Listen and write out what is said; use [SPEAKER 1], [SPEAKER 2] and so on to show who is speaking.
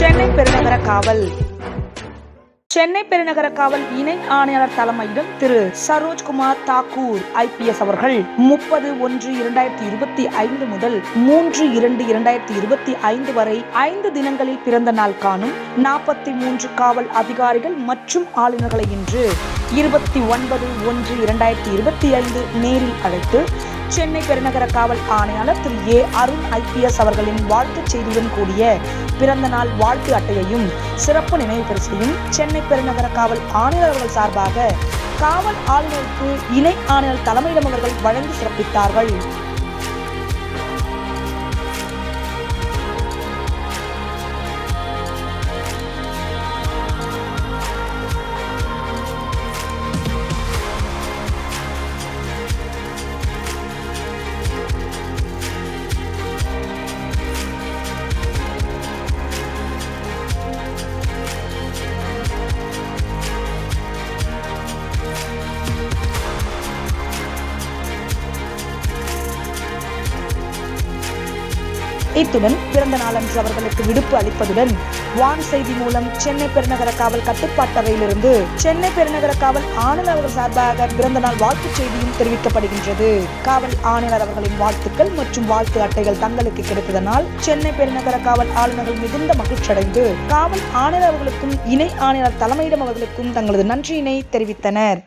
[SPEAKER 1] சென்னை பெருநகர காவல். சென்னை பெருநகர காவல் இணை ஆணையாளர் தலைமையிடம் திரு. சரோஜ்குமார் தாக்கூர் ஐபிஎஸ் அவர்கள் முப்பது ஒன்று இரண்டாயிரத்தி இருபத்தி ஐந்து முதல் மூன்று இரண்டு இரண்டாயிரத்தி இருபத்தி ஐந்து வரை ஐந்து தினங்களில் பிறந்த நாள் காணும் நாற்பத்தி மூன்று காவல் அதிகாரிகள் மற்றும் ஆளுநர்களை இன்று இருபத்தி ஒன்பது ஒன்று இரண்டாயிரத்தி இருபத்தி ஐந்து நேரில் அழைத்து சென்னை பெருநகர காவல் ஆணையாளர் திரு ஏ அருண் ஐபிஎஸ் அவர்களின் வாழ்த்துச் செய்தியுடன் கூடிய பிறந்த நாள் வாழ்த்து அட்டையையும் சிறப்பு நினைவு பரிசையும் சென்னை பெருநகர காவல் ஆணையர் அவர்கள் சார்பாக காவல் ஆளுநருக்கு இணை ஆணையர் தலைமையிடம் அவர்கள் வழங்கி சிறப்பித்தார்கள். இத்துடன் பிறந்த நாளன்று அவர்களுக்கு விடுப்பு அளிப்பதுடன் வான் செய்தி மூலம் சென்னை பெருநகர காவல் கட்டுப்பாட்டறையிலிருந்து சென்னை பெருநகர காவல் ஆணையர் அவர்கள் சார்பாக பிறந்த நாள் வாழ்த்துச் செய்தியும் தெரிவிக்கப்படுகின்றது. காவல் ஆணையர் அவர்களின் வாழ்த்துக்கள் மற்றும் வாழ்த்து அட்டைகள் தங்களுக்கு கிடைத்ததனால் சென்னை பெருநகர காவல் ஆளுநர்கள் மிகுந்த மகிழ்ச்சியடைந்து காவல் ஆணையர் அவர்களுக்கும் இணை ஆணையர் தலைமையிடம் அவர்களுக்கும் தங்களது நன்றியினை தெரிவித்தனர்.